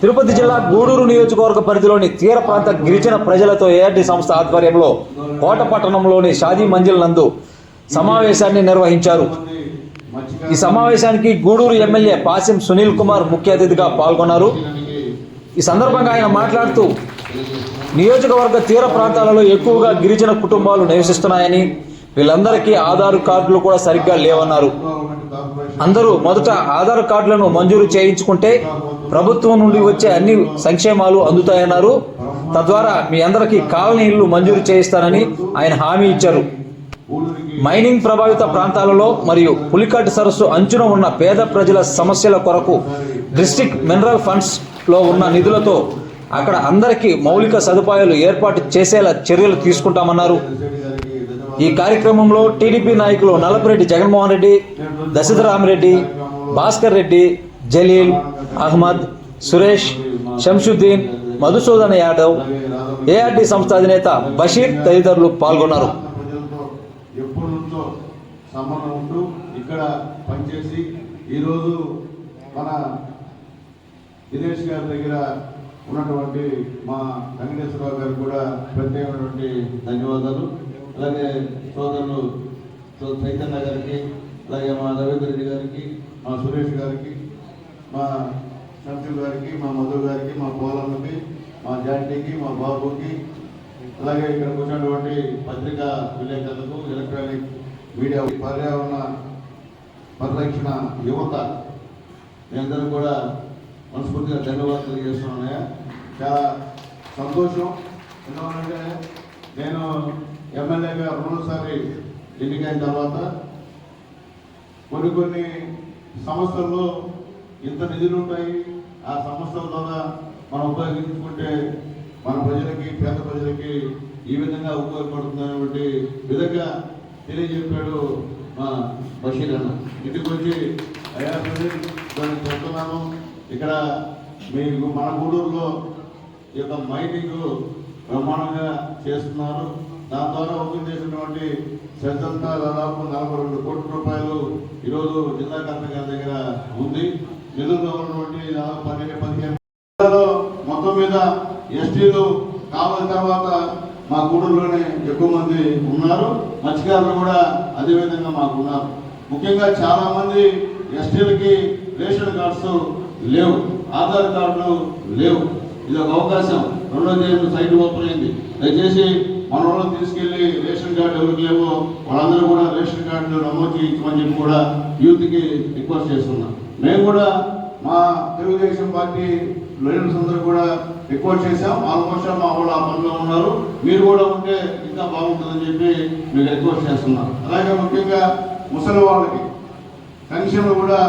తిరుపతి జిల్లా గూడూరు నియోజకవర్గ పరిధిలోని తీర ప్రాంత గిరిజన ప్రజలతో ఏఆర్టీ సంస్థ ఆధ్వర్యంలో కోట పట్టణంలోని షాదీ మంజిల్ నందు సమావేశాన్ని నిర్వహించారు. ఈ సమావేశానికి గూడూరు ఎమ్మెల్యే పాసిం సునీల్ కుమార్ ముఖ్య అతిథిగా పాల్గొన్నారు. ఈ సందర్భంగా ఆయన మాట్లాడుతూ నియోజకవర్గ తీర ప్రాంతాలలో ఎక్కువగా గిరిజన కుటుంబాలు నివసిస్తున్నాయని వీళ్ళందరికీ ఆధార్ కార్డులు కూడా సరిగ్గా లేవన్నారు. అందరూ మొదట ఆధార్ కార్డులను మంజూరు చేయించుకుంటే ప్రభుత్వం నుండి వచ్చే అన్ని సంక్షేమాలు అందుతాయన్నారు. తద్వారా మీ అందరికీ కాలనీ ఇల్లు మంజూరు చేయిస్తానని ఆయన హామీ ఇచ్చారు. మైనింగ్ ప్రభావిత ప్రాంతాలలో మరియు పులికాటి సరస్సు అంచున ఉన్న పేద ప్రజల సమస్యల కొరకు డిస్ట్రిక్ట్ మినరల్ ఫండ్స్లో ఉన్న నిధులతో అక్కడ అందరికీ మౌలిక సదుపాయాలు ఏర్పాటు చేసేలా చర్యలు తీసుకుంటామన్నారు. ఈ కార్యక్రమంలో టీడీపీ నాయకులు నల్లపురెడ్డి జగన్మోహన్ రెడ్డి దశరథరామరెడ్డి భాస్కర్ రెడ్డి జలీల్ అహ్మద్ సురేష్ శంషుద్దీన్ మధుసూదన్ యాదవ్ ఏఆర్టీ సంస్థ అధినేత బషీర్ తదితరులు పాల్గొన్నారు. ఇక్కడ పనిచేసి ఈరోజు మన దినేష్ గారి దగ్గర ఉన్నటువంటి మా వెంకటేశ్వరరావు గారు కూడా ప్రత్యేకమైనటువంటి ధన్యవాదాలు. అలాగే సోదరులు చైతన్య గారికి అలాగే మా రవీంద్ర రెడ్డి గారికి మా సురేష్ గారికి మా శంషుల్ గారికి మా మధు గారికి మా పోలమ్మకి మా జాంటీకి మా బాబుకి అలాగే ఇక్కడ కూర్చున్నటువంటి పత్రికా విలేకరులకు ఎలక్ట్రానిక్ మీడియా పర్యావరణ పరిరక్షణ యువత అందరూ కూడా మనస్ఫూర్తిగా ధన్యవాదాలు తెలియజేస్తున్నాయా చాలా సంతోషం. ఎందుకంటే నేను ఎమ్మెల్యేగా రెండోసారి ఎన్నికైన తర్వాత కొన్ని కొన్ని సంస్థల్లో ఇంత నిధులు ఉంటాయి. ఆ సంస్థల ద్వారా మనం ఉపయోగించుకుంటే మన ప్రజలకి పేద ప్రజలకి ఈ విధంగా ఉపయోగపడుతున్నటువంటి విధంగా తెలియజెప్పాడు మా బషీర్ అన్న. ఇంటికి వచ్చి అయ్యా దాన్ని చెప్తున్నాను. ఇక్కడ మీకు మన గూడూరులో ఈ యొక్క మైనింగ్ బ్రహ్మాండంగా చేస్తున్నారు. దాని ద్వారా ఓపెన్ చేసినటువంటి శ్రద్ధంతా దాదాపు నలభై రెండు కోట్ల రూపాయలు ఈరోజు జిల్లా కలెక్టర్ గారి దగ్గర ఉంది. నిధుల్లో ఉన్నటువంటి దాదాపు పన్నెండు పదిహేను మొత్తం మీద ఎస్టీలు కావాలి తర్వాత మా గూడూరులోనే ఎక్కువ మంది ఉన్నారు. మత్స్యకారులు కూడా అదేవిధంగా మాకు ఉన్నారు. ముఖ్యంగా చాలా మంది ఎస్టీలకి రేషన్ కార్డ్స్ లేవు ఆధార్ కార్డులు లేవు. ఇది ఒక అవకాశం. రెండో తేదీ సైట్ ఓపెన్ అయింది. దయచేసి మన వాళ్ళని తీసుకెళ్ళి రేషన్ కార్డు ఎవరికి లేవో వాళ్ళందరూ కూడా రేషన్ కార్డులు నమోదు చేయించమని చెప్పి కూడా యూత్కి రిక్వెస్ట్ చేస్తున్నాం. మేము కూడా మా తెలుగుదేశం పార్టీ లీడర్స్ అందరూ కూడా రిక్వెస్ట్ చేశాం. ఆల్మోస్ట్ మా వాళ్ళు ఆ పనిలో ఉన్నారు. మీరు కూడా ఉంటే ఇంకా బాగుంటుందని చెప్పి మీకు రిక్వెస్ట్ చేస్తున్నాం. అలాగే ముఖ్యంగా ముసలి వాళ్ళకి పెన్షన్లు కూడా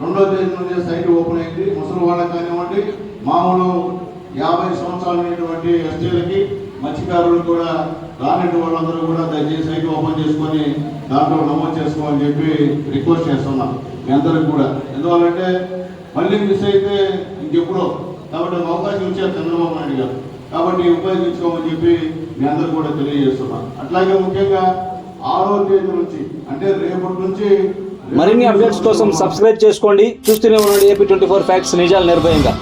రెండో తేదీ నుండి సైట్ ఓపెన్ అయింది. ముసలి వాళ్ళకి కానివ్వండి మామూలు యాభై సంవత్సరాలు అయినటువంటి ఎస్టీలకి మత్స్యకారులు కూడా రానటువంటి వాళ్ళందరూ కూడా దయచేసి సైట్ ఓపెన్ చేసుకొని దాంట్లో నమోదు చేసుకోమని చెప్పి రిక్వెస్ట్ చేస్తున్నాం. మీ అందరికి కూడా. ఎందువల్లంటే మళ్ళీ మిస్ అయితే ఇంకెప్పుడో. కాబట్టి అవకాశం ఇచ్చారు చంద్రబాబు నాయుడు గారు. కాబట్టి ఉపయోగించుకోమని చెప్పి మీ అందరు కూడా తెలియజేస్తున్నాం. అట్లాగే ముఖ్యంగా ఆరో తేదీ నుంచి అంటే రేపటి నుంచి మరిన్ని అప్డేట్స్ కోసం సబ్స్క్రైబ్ చేసుకోండి. చూస్తూనే ఉండండి ఏపీ ట్వంటీ ఫోర్ ఫ్యాక్ట్స్ నిజాలు నిర్భయంగా.